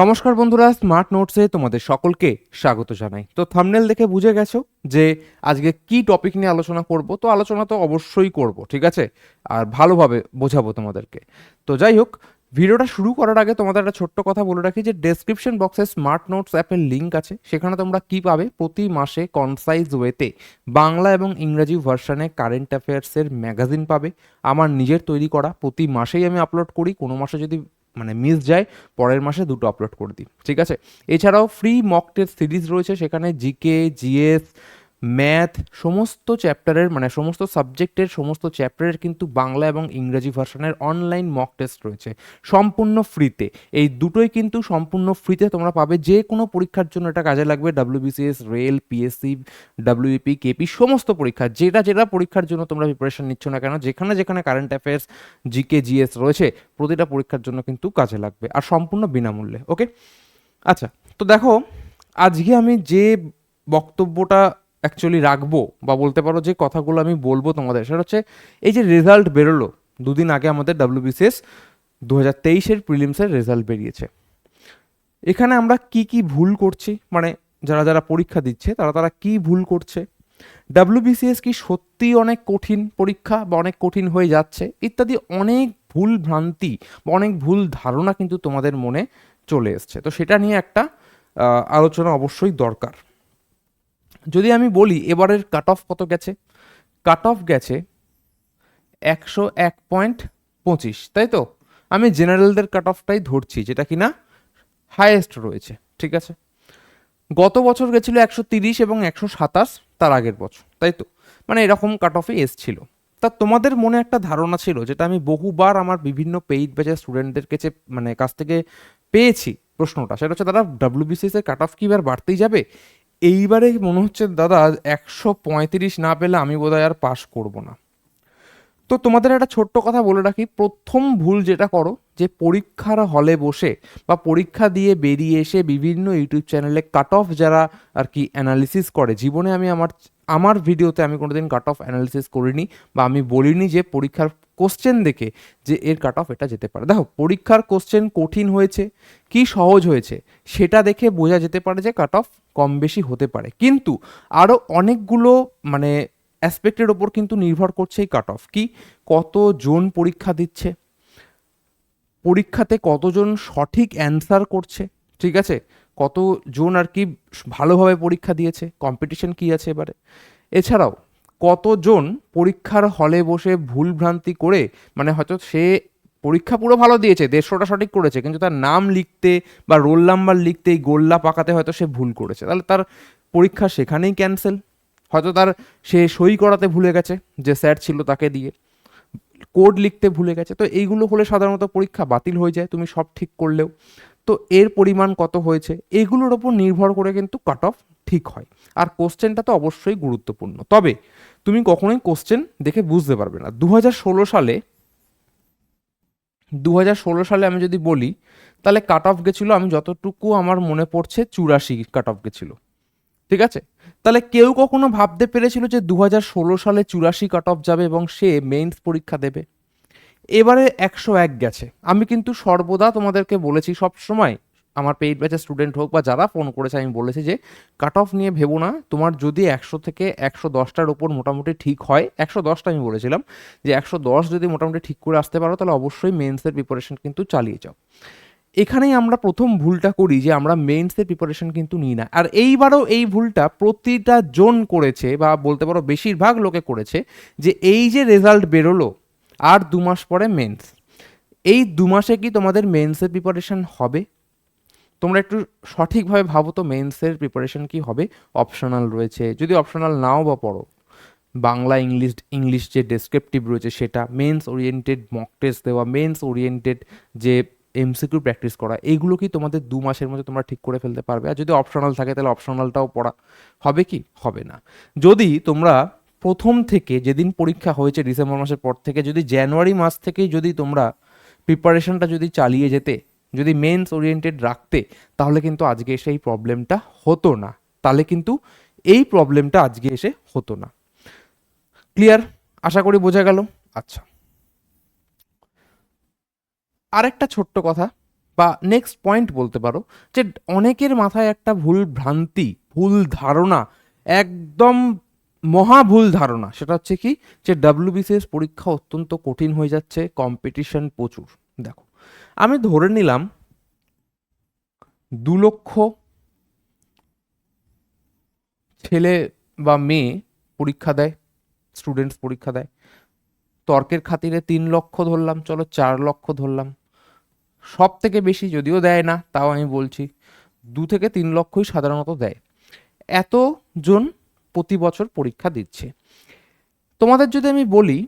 নমস্কার বন্ধুরা স্মার্ট নোটসে তোমাদের সকলকে স্বাগত জানাই। তো থামনেল দেখে বুঝে গেছো যে আজকে কি টপিক নিয়ে আলোচনা করব? তো আলোচনা তো অবশ্যই করব, ঠিক আছে? আর ভালোভাবে বোঝাবো তোমাদেরকে। তো যাই হোক, ভিডিওটা শুরু করার আগে তোমাদের একটা ছোট্ট কথা বলে রাখি যে ডেসক্রিপশন বক্সে স্মার্ট নোটস অ্যাপের লিঙ্ক আছে। সেখানে তোমরা কি পাবে? প্রতি মাসে কনসাইজ ওয়েতে বাংলা এবং ইংরাজি ভার্সানে কারেন্ট অ্যাফেয়ার্সের ম্যাগাজিন পাবে। আমার নিজের তৈরি করা। প্রতি মাসেই আমি আপলোড করি। কোনো মাসে যদি মানে মিস যায়, পরের মাসে দুটো আপলোড করে দিই, ঠিক আছে? এছাড়াও ফ্রি মক টেস্ট সিরিজ রয়েছে, সেখানে জিকে জিএস ম্যাথ সমস্ত চ্যাপ্টারের মানে সমস্ত সাবজেক্টের সমস্ত চ্যাপ্টারের কিন্তু বাংলা এবং ইংরেজি ভার্সনের অনলাইন মক টেস্ট রয়েছে। সম্পূর্ণ ফ্রিতে এই দুটোই কিন্তু সম্পূর্ণ ফ্রিতে তোমরা পাবে যে কোনো পরীক্ষার জন্য। এটা কাজে লাগবে WBCS rail PSC WP KP সমস্ত পরীক্ষা। যেটা যেটা পরীক্ষার জন্য তোমরা প্রিপারেশন নিচ্ছ না কেন, যেখানে যেখানে কারেন্ট অ্যাফেয়ার্স জিকে জিএস রয়েছে, প্রতিটা পরীক্ষার জন্য কিন্তু কাজে লাগবে, আর সম্পূর্ণ বিনামূল্যে ওকে আচ্ছা তো দেখো, আজকে আমি যে বক্তব্যটা অ্যাকচুয়ালি রাখব বা বলতে পারো যে কথাগুলো আমি বলব তোমাদের, সেটা হচ্ছে এই যে রেজাল্ট বেরোলো, দুদিন আগে আমাদের ডাব্লিউবিসিএস দু হাজার তেইশের প্রিলিমসের রেজাল্ট বেরিয়েছে। এখানে আমরা কি কি ভুল করছি? মানে যারা যারা পরীক্ষা দিচ্ছে, তারা তারা কি ভুল করছে? ডাব্লিউবিসিএস কি সত্যি অনেক কঠিন পরীক্ষা বা অনেক কঠিন হয়ে যাচ্ছে? ইত্যাদি অনেক ভুল ভ্রান্তি বা অনেক ভুল ধারণা কিন্তু তোমাদের মনে চলে এসছে। তো সেটা নিয়ে একটা আলোচনা অবশ্যই দরকার। যদি আমি বলি এবারের কাট অফ কত গেছে? কাট অফ গেছে একশো এক পয়েন্ট পঁচিশ, তাই তো? আমি জেনারেলদের কাট অফটাই ধরছি, যেটা কিনা হায়েস্ট রয়েছে, ঠিক আছে? গত বছর গেছিল একশো তিরিশ এবং একশো সাতাশ, তার আগের বছর, তাই তো? মানে এরকম কাট অফে এসছিল। তা তোমাদের মনে একটা ধারণা ছিল, যেটা আমি বহুবার আমার বিভিন্ন পেইড ব্যাচের স্টুডেন্টদের কাছে মানে কাছ থেকে পেয়েছি প্রশ্নটা, সেটা হচ্ছে, দাদা ডাব্লিউবিসিএস এর কাট অফ কি এবার বাড়তেই যাবে? এইবারে মনে হচ্ছে দাদা একশো পঁয়ত্রিশ না পেলে আমি বোধহয় আর পাস করব না। তো তোমাদের একটা ছোট্ট কথা বলে রাখি। প্রথম ভুল যেটা করো, যে পরীক্ষার হলে বসে বা পরীক্ষা দিয়ে বেরিয়ে এসে বিভিন্ন ইউটিউব চ্যানেলে কাট অফ যারা আর কি অ্যানালিসিস করে, জীবনে আমি আমার আমার ভিডিওতে আমি কোনোদিন কাট অফ অ্যানালিসিস করিনি বা আমি বলিনি যে পরীক্ষার কোশ্চেন দেখে যে এর কাট অফ এটা যেতে পারে। দেখো, পরীক্ষার কোশ্চেন কঠিন হয়েছে, কি সহজ হয়েছে সেটা দেখে বোঝা যেতে পারে যে কাট অফ কম বেশি হতে পারে। কিন্তু আরও অনেকগুলো মানে অ্যাসপেক্টের ওপর কিন্তু নির্ভর করছে এই কাট অফ কি? কতজন পরীক্ষা দিচ্ছে? পরীক্ষাতে কতজন সঠিক অ্যান্সার করছে? ঠিক আছে? কতজন আর কি ভালোভাবে পরীক্ষা দিয়েছে? কম্পিটিশন কি আছে এবারে? এছাড়াও, কতজন পরীক্ষার হলে বসে ভুল ভ্রান্তি করে মানে হয়তো সে পরীক্ষা পুরো ভালো দিয়েছে, দেড়শোটা সঠিক করেছে, কিন্তু তার নাম লিখতে বা রোল নাম্বার লিখতে এই গোল্লা পাকাতে হয়তো সে ভুল করেছে। তাহলে তার পরীক্ষা সেখানেই ক্যান্সেল হয়তো তার সে সই করাতে ভুলে গেছে, যে স্যার ছিল তাকে দিয়ে। কোড লিখতে ভুলে গেছে। তো এইগুলো হলে সাধারণত পরীক্ষা বাতিল হয়ে যায়, তুমি সব ঠিক করলেও। তো এর পরিমাণ কত হয়েছে, এগুলোর ওপর নির্ভর করে কিন্তু কাট অফ ঠিক হয়। আর কোশ্চেনটা তো অবশ্যই গুরুত্বপূর্ণ। তবে তুমি কখনোই কোশ্চেন দেখে বুঝতে পারবে না। দু হাজার ষোলো সালে দু হাজার ষোলো সালে আমি যদি বলি, তাহলে কাট অফ গেছিল, আমি যতটুকু আমার মনে পড়ছে, চুরাশি কাট অফ গেছিল। ঠিক আছে? তাহলে কেউ কখনো ভাবতে পেরেছিল যে দু হাজার ষোলো সালে চুরাশি কাট অফ যাবে এবং সে মেইনস পরীক্ষা দেবে? এবারে একশো এক গেছে। আমি কিন্তু সর্বদা তোমাদেরকে বলেছি সব সময় আমার পেইড ব্যাচের স্টুডেন্ট হোক বা যারা ফোন করেছে, আমি বলেছি যে কাট অফ নিয়ে ভেবো না। তোমার যদি একশো থেকে একশো দশটার ওপর মোটামুটি ঠিক হয়, একশো দশটা আমি বলেছিলাম, যে একশো দশ যদি মোটামুটি ঠিক করে আসতে পারো, তাহলে অবশ্যই মেন্সের প্রিপারেশন কিন্তু চালিয়ে যাও। এখানেই আমরা প্রথম ভুলটা করি যে আমরা মেন্সের প্রিপারেশন কিন্তু নিই না। আর এইবারও এই ভুলটা প্রতিটা জন করেছে বা বলতে পারো বেশিরভাগ লোকে করেছে যে এই যে রেজাল্ট বেরোলো, আর দু মাস পরে মেন্স এই দু মাসে কি তোমাদের মেন্সের প্রিপারেশন হবে? তোমরা একটু সঠিকভাবে ভাবো তো মেন্সের প্রিপারেশন কি হবে? অপশনাল রয়েছে। যদি অপশনাল নাও বা পড়ো, বাংলা, ইংলিশ ইংলিশ যে ডেসক্রিপটিভ রয়েছে সেটা মেন্স ওরিয়েন্টেড মক টেস্ট দেওয়া মেন্স ওরিয়েন্টেড যে এমসিকিউ প্র্যাকটিস করা এইগুলো কি তোমাদের দু মাসের মধ্যে তোমরা ঠিক করে ফেলতে পারবে? আর যদি অপশনাল থাকে তাহলে অপশনালটাও পড়া। হবে কি? হবে না। যদি তোমরা প্রথম থেকে যেদিন পরীক্ষা হয়েছে ডিসেম্বর মাসের পর থেকে, যদি জানুয়ারি মাস থেকেই যদি তোমরা প্রিপারেশনটা যদি চালিয়ে যেতে, যদি মেন্স ওরিয়েন্টেড রাখতে, তাহলে কিন্তু আজকে এসে এই প্রবলেমটা হতো না। তাহলে কিন্তু এই প্রবলেমটা আজকে এসে হতো না। ক্লিয়ার আশা করি বোঝা গেল? আচ্ছা। আরেকটা ছোট্ট কথা, বা নেক্সট পয়েন্ট বলতে পারো, যে অনেকের মাথায় একটা ভুল ভ্রান্তি, ভুল ধারণা, একদম মহা ভুল ধারণা, সেটা হচ্ছে কি, যে ডাব্লিউবিসিএস পরীক্ষা অত্যন্ত কঠিন হয়ে যাচ্ছে কম্পিটিশন প্রচুর। দেখো, আমি ধরে নিলাম দু লক্ষ ছেলে বা মেয়ে পরীক্ষা দেয় স্টুডেন্টস পরীক্ষা দেয়, তর্কের খাতিরে তিন লক্ষ ধরলাম, চলো চার লক্ষ ধরলাম। সব থেকে বেশি যদিও দেয় না, তাও আমি বলছি, দু থেকে তিন লক্ষই সাধারণত দেয়। এতজন প্রতি বছর পরীক্ষা দিচ্ছে। তোমাদের যদি আমি বলি,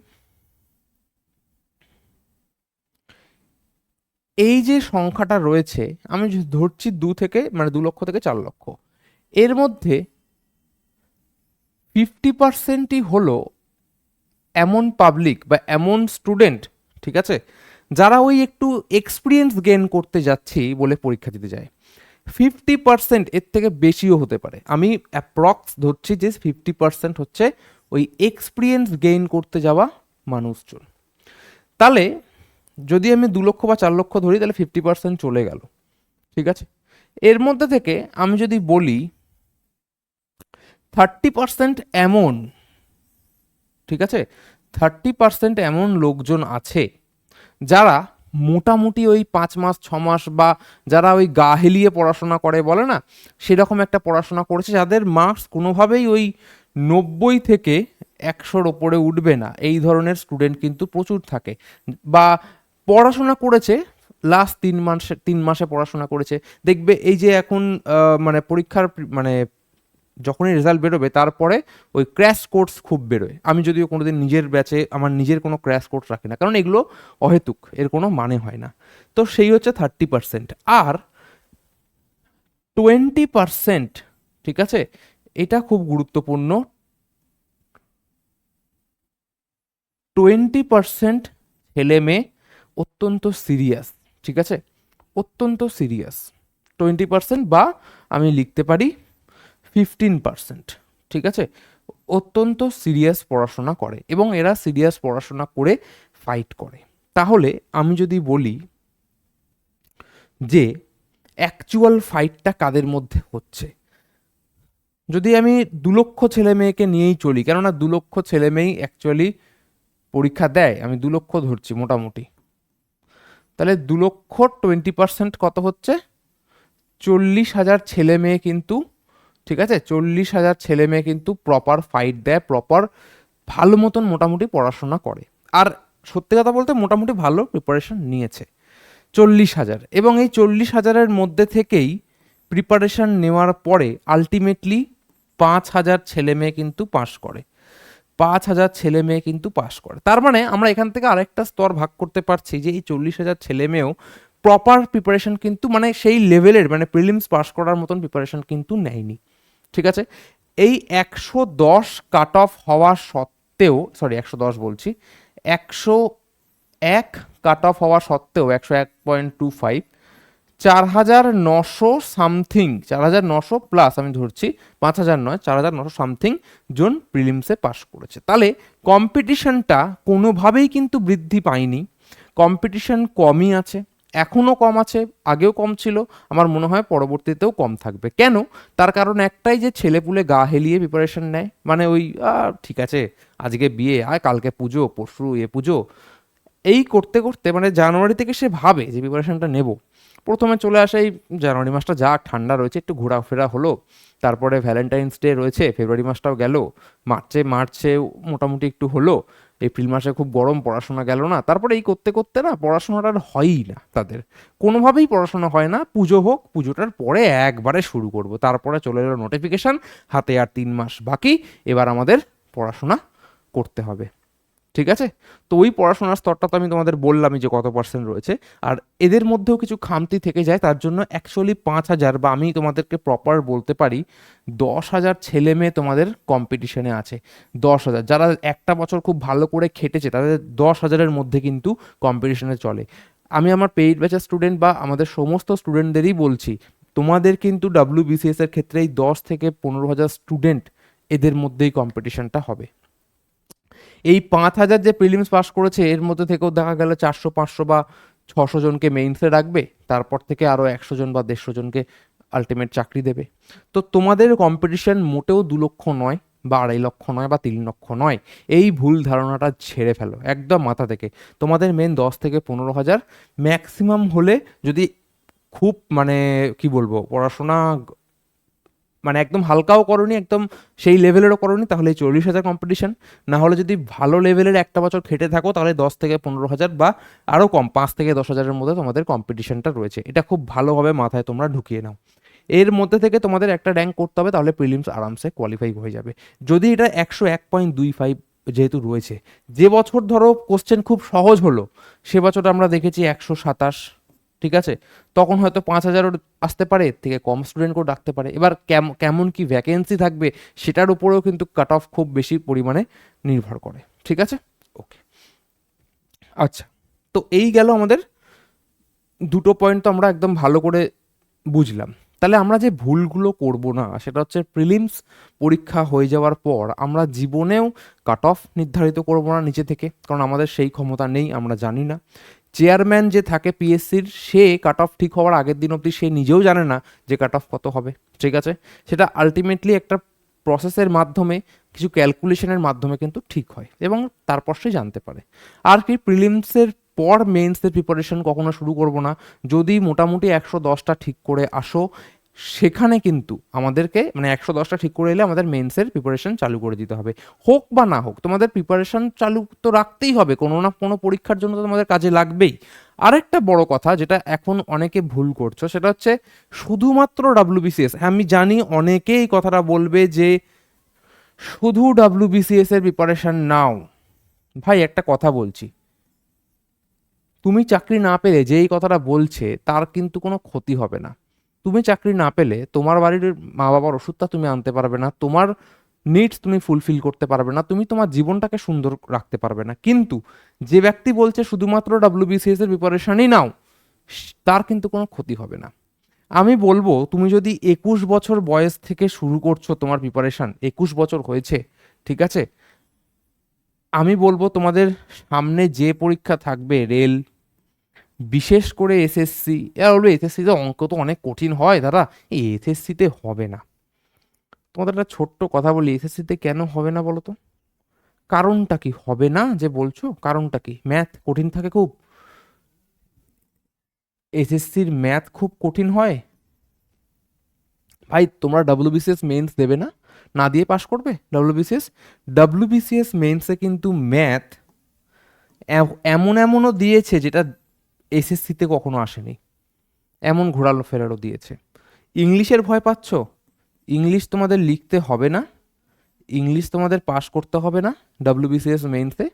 এই যে সংখ্যাটা রয়েছে, আমি ধরছি দু থেকে মানে দু লক্ষ থেকে চার লক্ষ, এর মধ্যে ফিফটি পার্সেন্টই হলো এমন পাবলিক বা এমন স্টুডেন্ট ঠিক আছে? যারা ওই একটু এক্সপিরিয়েন্স গেন করতে যাচ্ছি বলে পরীক্ষা দিতে যায় ফিফটি পার্সেন্ট এর থেকে বেশিও হতে পারে। আমি অ্যাপ্রক্স ধরছি যে ফিফটি পার্সেন্ট হচ্ছে ওই এক্সপিরিয়েন্স গেইন করতে যাওয়া মানুষজন। তাহলে যদি আমি দু লক্ষ বা চার লক্ষ ধরি, তাহলে ফিফটি পার্সেন্ট চলে গেল। ঠিক আছে? এর মধ্যে থেকে আমি যদি বলি থার্টি পার্সেন্ট এমন, ঠিক আছে? থার্টি পার্সেন্ট এমন লোকজন আছে যারা মোটামুটি ওই পাঁচ মাস, ছ মাস বা যারা ওই গা হেলিয়ে পড়াশোনা করে বলে না, সেরকম একটা পড়াশোনা করেছে যাদের মার্কস কোনোভাবেই ওই নব্বই থেকে একশোর ওপরে উঠবে না। এই ধরনের স্টুডেন্ট কিন্তু প্রচুর থাকে। বা পড়াশোনা করেছে লাস্ট তিন মাসে তিন মাসে পড়াশোনা করেছে। দেখবে এই যে এখন মানে পরীক্ষার মানে যখনই রেজাল্ট বেরোবে, তারপরে ওই ক্র্যাশ কোর্স খুব বেরোয়। আমি যদিও কোনোদিন নিজের ব্যাচে আমার নিজের কোনো ক্র্যাশ কোর্স রাখি না, কারণ এগুলো অহেতুক, এর কোনো মানে হয় না। তো সেই হচ্ছে থার্টি পার্সেন্ট আর টোয়েন্টি পার্সেন্ট ঠিক আছে? এটা খুব গুরুত্বপূর্ণ। টোয়েন্টি পার্সেন্ট ছেলে মেয়ে অত্যন্ত সিরিয়াস ঠিক আছে? অত্যন্ত সিরিয়াস টোয়েন্টি পার্সেন্ট বা আমি লিখতে পারি ফিফটিন পার্সেন্ট ঠিক আছে? অত্যন্ত সিরিয়াস পড়াশোনা করে এবং এরা সিরিয়াস পড়াশোনা করে ফাইট করে। তাহলে আমি যদি বলি যে অ্যাকচুয়াল ফাইটটা কাদের মধ্যে হচ্ছে? যদি আমি দু লক্ষ ছেলে মেয়েকে নিয়েই চলি, কেননা দু লক্ষ ছেলে মেয়েই অ্যাকচুয়ালি পরীক্ষা দেয়, আমি দু লক্ষ ধরছি মোটামুটি। তাহলে দু লক্ষ টোয়েন্টি পার্সেন্ট কত হচ্ছে? চল্লিশ হাজার ছেলে মেয়ে কিন্তু ঠিক আছে? চল্লিশ হাজার ছেলে মেয়ে কিন্তু প্রপার ফাইট দেয় প্রপার ভালো মতন মোটামুটি পড়াশোনা করে। আর সত্যি কথা বলতে মোটামুটি ভালো প্রিপারেশন নিয়েছে। চল্লিশ হাজার। এবং এই চল্লিশ হাজারের মধ্যে থেকেই প্রিপারেশন নেওয়ার পরে আলটিমেটলি পাঁচ হাজার ছেলে মেয়ে কিন্তু পাস করে। পাঁচ হাজার ছেলে মেয়ে কিন্তু পাস করে। তার মানে আমরা এখান থেকে আরেকটা স্তর ভাগ করতে পারছি যে এই চল্লিশ হাজার ছেলে মেয়েও প্রপার প্রিপারেশন কিন্তু মানে সেই লেভেলের মানে প্রিলিমস পাস করার মতন প্রিপারেশন কিন্তু নেয়নি। ঠিক আছে? এই একশো দশ কাট অফ হওয়া সত্ত্বেও সরি একশো দশ বলছি, একশো এক কাট অফ হওয়া সত্ত্বেও, একশো এক পয়েন্ট টু ফাইভ চার হাজার নশো সামথিং চার হাজার নশো প্লাস আমি ধরছি, পাঁচ হাজার নয়, চার হাজার নশো সামথিং জন প্রিলিমসে পাস করেছে। তাহলে কম্পিটিশনটা কোনোভাবেই কিন্তু বৃদ্ধি পায়নি কম্পিটিশন কমই আছে। এখনও কম আছে, আগেও কম ছিল, আমার মনে হয় পরবর্তীতেও কম থাকবে। কেন? তার কারণ একটাই যে ছেলেপুলে গা হেলিয়ে প্রিপারেশন নেয় মানে ওই ঠিক আছে, আজকে বিয়ে, আয় কালকে পুজো, পরশু এ পুজো। এই করতে করতে মানে জানুয়ারি থেকে সে ভাবে যে প্রিপারেশনটা নেব। প্রথমে চলে আসে এই জানুয়ারি মাসটা যা ঠান্ডা রয়েছে, একটু ঘোরাফেরা হলো, তারপরে ভ্যালেন্টাইন্স ডে রয়েছে, ফেব্রুয়ারি মাসটাও গেল, মার্চে মার্চে মোটামুটি একটু হলো এপ্রিল মাসে খুব গরম, পড়াশোনা গেল না। তারপরে এই করতে করতে না পড়াশোনাটা আর হয়ই না তাদের। কোনোভাবেই পড়াশোনা হয় না, পুজো হোক, পুজোটার পরে একবারে শুরু করব। তারপরে চলে এলো নোটিফিকেশান হাতে আর তিন মাস বাকি, এবার আমাদের পড়াশোনা করতে হবে। ঠিক আছে? তো ওই পড়াশোনার স্তরটা তো আমি তোমাদের বললামই যে কত পার্সেন্ট রয়েছে। আর এদের মধ্যেও কিছু খামতি থেকে যায়, তার জন্য অ্যাকচুয়ালি পাঁচ হাজার বা আমি তোমাদেরকে প্রপার বলতে পারি, দশ হাজার ছেলে মেয়ে তোমাদের কম্পিটিশনে আছে। দশ হাজার। যারা একটা বছর খুব ভালো করে খেটেছে, তাদের দশ হাজারের মধ্যে কিন্তু কম্পিটিশনে চলে। আমি আমার পেইড ব্যাচের স্টুডেন্ট বা আমাদের সমস্ত স্টুডেন্টদেরই বলছি, তোমাদের কিন্তু ডাব্লিউ বিসিএস এর ক্ষেত্রে এই দশ থেকে পনেরো হাজার স্টুডেন্ট এদের মধ্যেই কম্পিটিশনটা হবে। এই পাঁচ হাজার যে প্রিলিমস পাস করেছে, এর মধ্যে থেকেও দেখা গেল চারশো, পাঁচশো বা ছশো জনকে মেইনসে রাখবে। তারপর থেকে আরও একশো জন বা দেড়শো জনকে আলটিমেট চাকরি দেবে। তো তোমাদের কম্পিটিশন মোটেও দু লক্ষ নয় বা আড়াই লক্ষ নয় বা তিন লক্ষ নয়। এই ভুল ধারণাটা ছেড়ে ফেলো, একদম মাথা থেকে। তোমাদের মেন দশ থেকে পনেরো হাজার ম্যাক্সিমাম হলে যদি খুব মানে কি বলব, পড়াশোনা মানে একদম হালকাও করনি, একদম সেই লেভেলেরও করনি, তাহলে চল্লিশ হাজার কম্পিটিশন না হলে যদি ভালো লেভেলের একটা বছর খেটে থাকো, তাহলে দশ থেকে পনেরো হাজার বা আরও কম, পাঁচ থেকে দশ হাজারের মধ্যে তোমাদের কম্পিটিশনটা রয়েছে। এটা খুব ভালোভাবে মাথায় তোমরা ঢুকিয়ে নাও। এর মধ্যে থেকে তোমাদের একটা র্যাঙ্ক করতে হবে, তাহলে প্রিলিমস আরামসে কোয়ালিফাই হয়ে যাবে। যদি এটা একশো এক পয়েন্ট দুই ফাইভ যেহেতু রয়েছে, যে বছর ধরো কোশ্চেন খুব সহজ হলো, সে বছর আমরা দেখেছি একশো সাতাশ ঠিক আছে? তখন হয়তো পাঁচ হাজারও আসতে পারে এর থেকে কম স্টুডেন্টকেও ডাকতে পারে। এবার কেম- কেমন কি ভ্যাকেন্সি থাকবে সেটার উপরেও কিন্তু কাট অফ খুব বেশি পরিমাণে নির্ভর করে। ঠিক আছে? ওকে আচ্ছা তো এই গেল আমাদের দুটো পয়েন্ট তো আমরা একদম ভালো করে বুঝলাম। তাহলে আমরা যে ভুলগুলো করব না সেটা হচ্ছে প্রিলিমস পরীক্ষা হয়ে যাওয়ার পর আমরা জীবনেও কাট অফ নির্ধারিত করব না নিচে থেকে কারণ আমাদের সেই ক্ষমতা নেই আমরা জানি না। চেয়ারম্যান যে থাকে পিএসসির, সে কাট অফ ঠিক হওয়ার আগের দিন অবধি সে নিজেও জানে না যে কাট অফ কত হবে। ঠিক আছে? সেটা আলটিমেটলি একটা প্রসেসের মাধ্যমে, কিছু ক্যালকুলেশনের মাধ্যমে কিন্তু ঠিক হয় এবং তারপর সে জানতে পারে। আর কি প্রিলিমসের পর মেন্সের প্রিপারেশন কখনো শুরু করব না। যদি মোটামুটি একশো দশটা ঠিক করে আসো সেখানে কিন্তু আমাদেরকে মানে একশো দশটা ঠিক করে এলে আমাদের মেন্সের প্রিপারেশন চালু করে দিতে হবে। হোক বা না হোক, তোমাদের প্রিপারেশন চালু তো রাখতেই হবে, কোনো না কোনো পরীক্ষার জন্য তো তোমাদের কাজে লাগবেই। আরেকটা বড় কথা যেটা এখন অনেকে ভুল করছ, সেটা হচ্ছে শুধুমাত্র ডাব্লিউবিসিএস আমি জানি অনেকেই কথাটা বলবে যে শুধু ডাব্লিউবিসিএস এর প্রিপারেশন নাও। ভাই, একটা কথা বলছি। তুমি চাকরি না পেলে যে এই কথাটা বলছে, তার কিন্তু কোনো ক্ষতি হবে না। তুমি চাকরি না পেলে তোমার বাড়ির মা বাবার ওষুধটা তুমি আনতে পারবে না, তোমার নিডস তুমি ফুলফিল করতে পারবে না, তুমি তোমার জীবনটাকে সুন্দর রাখতে পারবে না। কিন্তু যে ব্যক্তি বলছে শুধুমাত্র ডাব্লিউবিসিএস এর প্রিপারেশনই নাও তার কিন্তু কোনো ক্ষতি হবে না। আমি বলব, তুমি যদি একুশ বছর বয়স থেকে শুরু করছ তোমার প্রিপারেশন একুশ বছর হয়েছে, ঠিক আছে? আমি বলব তোমাদের সামনে যে পরীক্ষা থাকবে, রেল বিশেষ করে এসএসসি এরা বলবে এসএসসিতে অঙ্ক তো অনেক কঠিন হয় দাদা, এই এসএসসিতে হবে না। তোমাদের একটা ছোট্ট কথা বলি এসএসসিতে কেন হবে না বলো তো? কারণটা কি? হবে না যে বলছো? কারণটা কি? ম্যাথ কঠিন থাকে খুব? এসএসসির ম্যাথ খুব কঠিন হয়? ভাই, তোমরা ডাব্লিউবিসিএস মেন্স দেবে না? না দিয়ে পাশ করবে? ডাব্লিউবিসিএস ডাব্লিউবিসিএস মেন্সে কিন্তু ম্যাথ এমন এমনও দিয়েছে যেটা এসএসসিতে কখনো আসেনি। এমন ঘোরালো ফেরারও দিয়েছে। ইংলিশের ভয় পাচ্ছ? ইংলিশ তোমাদের লিখতে হবে না। ইংলিশ তোমাদের পাস করতে হবে না ডাব্লিউবিসিএস মেইনসে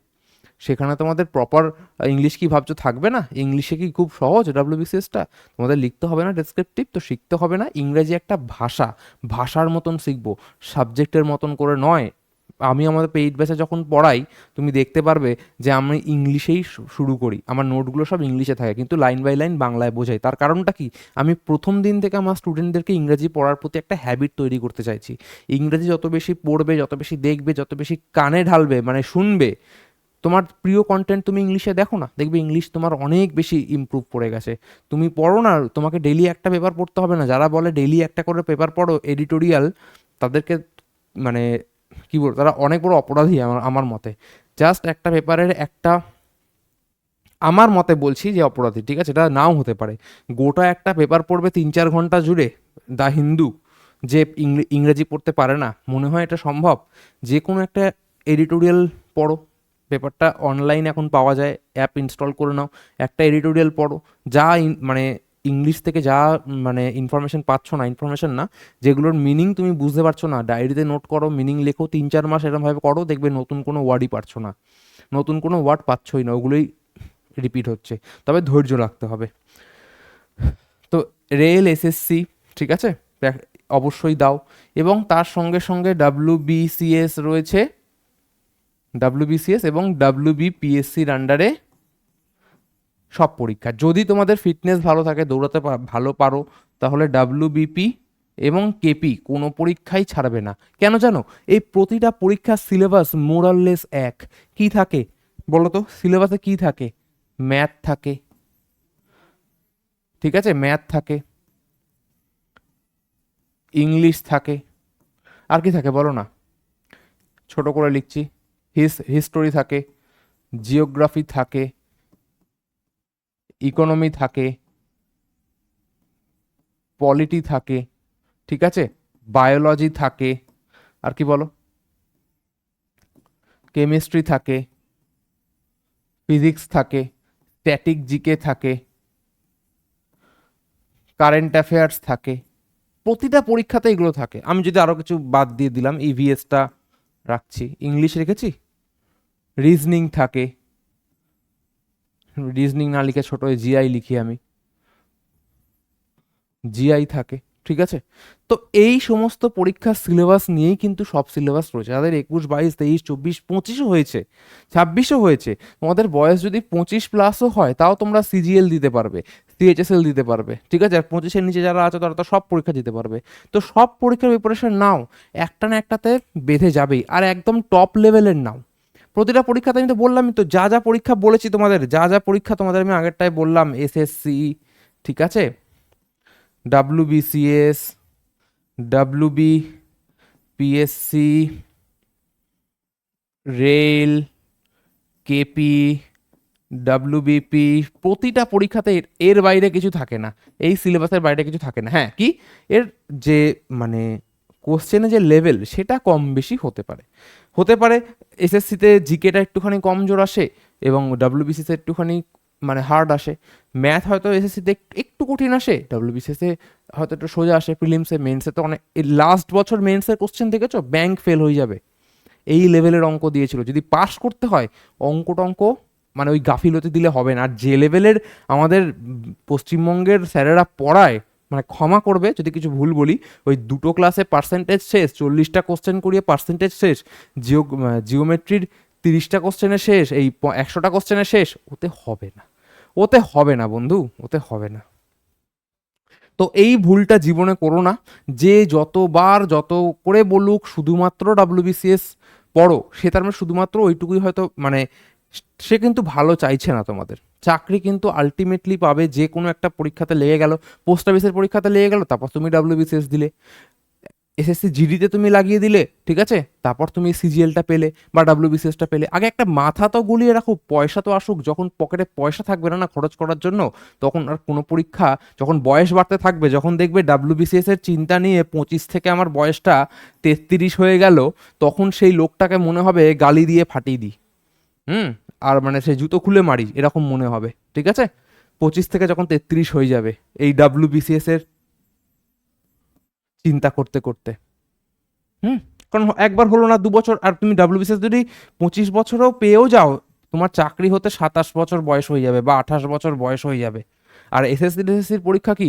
সেখানে তোমাদের প্রপার ইংলিশ কি ভাবছ থাকবে না? ইংলিশে কি খুব সহজ ডাব্লিউবিসিএসটা তোমাদের লিখতে হবে না ডেসক্রিপটিভ তো শিখতে হবে না। ইংরেজি একটা ভাষা। ভাষার মতন শিখব। সাবজেক্টের মতন করে নয়। আমি আমাদের পেইড ব্যাচে যখন পড়াই, তুমি দেখতে পারবে যে আমি ইংলিশেই শুরু করি। আমার নোটগুলো সব ইংলিশে থাকে, কিন্তু লাইন বাই লাইন বাংলায় বোঝাই। তার কারণটা কি? আমি প্রথম দিন থেকে আমার স্টুডেন্টদেরকে ইংরেজি পড়ার প্রতি একটা হ্যাবিট তৈরি করতে চাইছি। ইংরেজি যত বেশি পড়বে, যত বেশি দেখবে, যত বেশি কানে ঢালবে মানে শুনবে, তোমার প্রিয় কন্টেন্ট তুমি ইংলিশে দেখো না। দেখবে ইংলিশ তোমার অনেক বেশি ইমপ্রুভ করে গেছে। তুমি পড়ো না, তোমাকে ডেলি একটা পেপার পড়তে হবে না। যারা বলে ডেলি একটা করে পেপার পড়ো এডিটোরিয়াল তাদেরকে মানে কি বলব, তারা অনেক বড় অপরাধী আমার আমার মতে। জাস্ট একটা পেপারের একটা, আমার মতে বলছি যে অপরাধী, ঠিক আছে? এটা নাও হতে পারে। গোটা একটা পেপার পড়বে তিন চার ঘণ্টা জুড়ে দ্য হিন্দু, যে ইংরে- ইংরেজি পড়তে পারে না। মনে হয় এটা সম্ভব? যে কোনো একটা এডিটোরিয়াল পড়ো। পেপারটা অনলাইন এখন পাওয়া যায় অ্যাপ ইনস্টল করে নাও। একটা এডিটোরিয়াল পড়ো। যা মানে ইংলিশ থেকে যা মানে ইনফরমেশন পাচ্ছ না ইনফরমেশন না, যেগুলোর মিনিং তুমি বুঝতে পারছ না ডায়েরিতে নোট করো মিনিং লেখো তিন চার মাস এরকমভাবে করো, দেখবে নতুন কোনো ওয়ার্ডই পারছ না। নতুন কোনো ওয়ার্ড পাচ্ছই না, ওগুলোই রিপিট হচ্ছে। তবে ধৈর্য রাখতে হবে। তো রেল এসএসসি ঠিক আছে? অবশ্যই দাও। এবং তার সঙ্গে সঙ্গে ডাব্লিউ বিসিএস রয়েছে ডাব্লিউ বিসিএস এবং ডাব্লিউ বিপিএসসির আন্ডারে সব পরীক্ষা। যদি তোমাদের ফিটনেস ভালো থাকে, দৌড়াতে ভালো পারো, তাহলে ডাব্লিউ বিপি এবং কেপি কোনো পরীক্ষাই ছাড়বে না। কেন জানো? এই প্রতিটা পরীক্ষার সিলেবাস মোরাললেস এক। কি থাকে? বলো তো সিলেবাসে কি থাকে? ম্যাথ থাকে। ঠিক আছে? ম্যাথ থাকে। ইংলিশ থাকে। আর কি থাকে বলো না? ছোট করে লিখছি। হিস হিস্টোরি থাকে। জিওগ্রাফি থাকে। ইকোনমি থাকে পলিটি থাকে, ঠিক আছে? বায়োলজি থাকে, আর কি বলো? কেমিস্ট্রি থাকে ফিজিক্স থাকে স্ট্যাটিক জিকে থাকে কারেন্ট অ্যাফেয়ার্স থাকে, প্রতিটা পরীক্ষাতে এগুলো থাকে। আমি যদি আরও কিছু বাদ দিয়ে দিলাম ইভিএসটা রাখছি। ইংলিশ রেখেছি? রিজনিং থাকে রিজনিং না লিখে ছোটো জিআই লিখি আমি। জিআই থাকে, ঠিক আছে? তো এই সমস্ত পরীক্ষার সিলেবাস নিয়েই কিন্তু সব সিলেবাস রয়েছে। তাদের একুশ, বাইশ, তেইশ, চব্বিশ, পঁচিশও হয়েছে, ছাব্বিশও হয়েছে। তোমাদের বয়স যদি পঁচিশ প্লাসও হয়, তাও তোমরা সিজিএল দিতে পারবে সিএইচএসএল দিতে পারবে, ঠিক আছে? আর পঁচিশের নিচে যারা আছে, তারা তো সব পরীক্ষা দিতে পারবে। তো সব পরীক্ষার প্রিপারেশন নাও, একটা না একটাতে বেঁধে যাবেই, আর একদম টপ লেভেলের নাও। প্রতিটা পরীক্ষাতে আমি তো বললামই তো, যা যা পরীক্ষা বলেছি তোমাদের, যা যা পরীক্ষা তোমাদের আমি আগেরটায় বললাম এসএসসি ঠিক আছে? W BCS W B PSC rail KP WBP প্রতিটা পরীক্ষাতে এর বাইরে কিছু থাকে না, এই সিলেবাসের বাইরে কিছু থাকে না। হ্যাঁ কি? এর যে মানে কোশ্চেনে যে লেভেল সেটা কম বেশি হতে পারে। হতে পারে এসএসসিতে জিকেটা একটুখানি কম জোর আসে এবং ডাব্লিউবিসিতে একটুখানি মানে হার্ড আসে। ম্যাথ হয়তো এসএসসিতে একটু কঠিন আসে ডাব্লিউবিসিএসে হয়তো একটু সোজা আসে, প্রিলিমসে মেন্সে তো অনেক লাস্ট বছর মেন্সের কোশ্চেন দেখেছ? ব্যাংক ফেল হয়ে যাবে। এই লেভেলের অঙ্ক দিয়েছিল। যদি পাস করতে হয় অঙ্ক টঙ্ক মানে ওই গাফিলতি দিলে হবে না। আর যে লেভেলের আমাদের পশ্চিমবঙ্গের স্যারেরা পড়ায় মানে ক্ষমা করবে, যদি কিছু ভুল বলি, ওই দুটো ক্লাসে পার্সেন্টেজ শেষ, চল্লিশটা কোশ্চেন করিয়ে পার্সেন্টেজ শেষ জিও জিওমেট্রির তিরিশটা কোশ্চেনের শেষ, এই একশোটা কোশ্চেনের শেষ, ওতে হবে না। ওতে হবে না বন্ধু, ওতে হবে না। তো এই ভুলটা জীবনে করো না, যে যতবার যত করে বলুক, শুধুমাত্র ডাব্লিউবিসিএস পড়ো, সে তার মানে শুধুমাত্র ওইটুকুই হয়তো মানে সে কিন্তু ভালো চাইছে না তোমাদের। চাকরি কিন্তু আলটিমেটলি পাবে, যে কোনো একটা পরীক্ষাতে লেগে গেল পোস্ট অফিসের পরীক্ষাতে লেগে গেল, তারপর তুমি ডাব্লিউ ডাব্লিউবিসিএস দিলে। এসএসসি জিডিতে তুমি লাগিয়ে দিলে, ঠিক আছে? তারপর তুমি সিজিএলটা পেলে বা ডাব্লিউবিসিএসটা পেলে। আগে একটা মাথা তো গুলিয়ে রাখো, পয়সা তো আসুক, যখন পকেটে পয়সা থাকবে না না খরচ করার জন্য, তখন আর কোনো পরীক্ষা, যখন বয়স বাড়তে থাকবে, যখন দেখবে ডাব্লিউবিসিএস এর চিন্তা নিয়ে পঁচিশ থেকে আমার বয়সটা তেত্রিশ হয়ে গেল, তখন সেই লোকটাকে মনে হবে গালি দিয়ে ফাটিয়ে দিই। হুম? আর মানে সে জুতো খুলে মারি এরকম মনে হবে, ঠিক আছে? পঁচিশ থেকে যখন তেত্রিশ হয়ে যাবে, এই ডাব্লিউবিসিএস এর চিন্তা করতে করতে। হুম? কারণ একবার হলো না দু বছর আর তুমি ডাব্লিউবিসিএস যদি পঁচিশ বছরও পেয়েও যাও, তোমার চাকরি হতে সাতাশ বছর বয়স হয়ে যাবে বা আঠাশ বছর বয়স হয়ে যাবে। আর এসএসসি টিএসসির পরীক্ষা কি?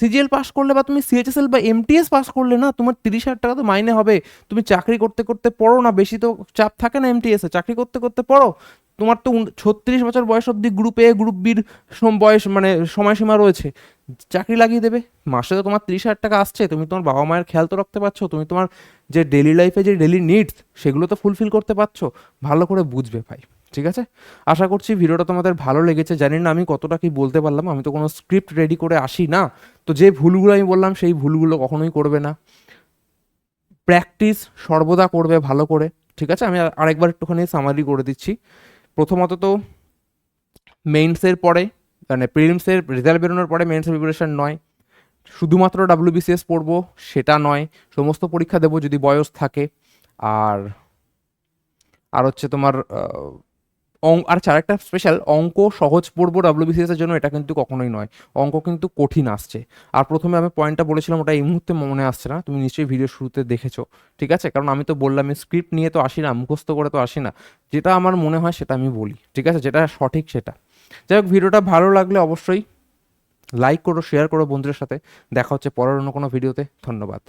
সিজিএল পাস করলে বা তুমি সিএইচএসএল বা এমটিএস পাস করলে না, তোমার তিরিশ হাজার টাকা তো মাইনে হবে। তুমি চাকরি করতে করতে পড়ো না, বেশি তো চাপ থাকে না এমটিএসে চাকরি করতে করতে পড়ো, তোমার তো ছত্রিশ বছর বয়স অবধি গ্রুপ এ গ্রুপ বির বয়স মানে সময়সীমা রয়েছে। চাকরি লাগিয়ে দেবে। মাসে তো তোমার তিরিশ হাজার টাকা আসছে, তুমি তোমার বাবা মায়ের খেয়াল তো রাখতে পারছ, তুমি তোমার যে ডেলি লাইফে যে ডেলি নিডস সেগুলো তো ফুলফিল করতে পারছ। ভালো করে বুঝবে ভাই। ঠিক আছে? আশা করছি ভিডিওটা তোমাদের ভালো লেগেছে। জানি না আমি কতটা কি বলতে পারলাম। আমি তো কোনো স্ক্রিপ্ট রেডি করে আসি না। তো যে ভুলগুলো আমি বললাম, সেই ভুলগুলো কখনোই করবে না। প্র্যাকটিস সর্বদা করবে ভালো করে। ঠিক আছে? আমি আর- আরেকবার একটুখানি সামারি করে দিচ্ছি। প্রথমত তো মেইনসের পরে মানে প্রিলিমসের রেজাল্ট বেরোনোর পরে মেইনসের প্রিপারেশন নয়। শুধুমাত্র ডাব্লিউবিসিএস পড়ব, সেটা নয়। সমস্ত পরীক্ষা দেবো যদি বয়স থাকে। আর আর হচ্ছে তোমার আর চার একটা স্পেশাল অঙ্ক সহজ পড়ব ডাব্লিউবিসিএস এর জন্য, এটা কিন্তু কখনোই নয়। অঙ্ক কিন্তু কঠিন আসছে। আর প্রথমে আমি পয়েন্টটা বলেছিলাম, ওটা এই মুহূর্তে মনে আসছে না। তুমি নিশ্চয়ই ভিডিও শুরুতে দেখেছ, ঠিক আছে? কারণ আমি তো বললাম স্ক্রিপ্ট নিয়ে তো আসি না, মুখস্থ করে তো আসি না। যেটা আমার মনে হয় সেটা আমি বলি, ঠিক আছে? যেটা সঠিক সেটা। যাই হোক, ভিডিওটা ভালো লাগলে অবশ্যই লাইক করো শেয়ার করো বন্ধুদের সাথে। দেখা হচ্ছে পরের অন্য কোনো ভিডিওতে ধন্যবাদ।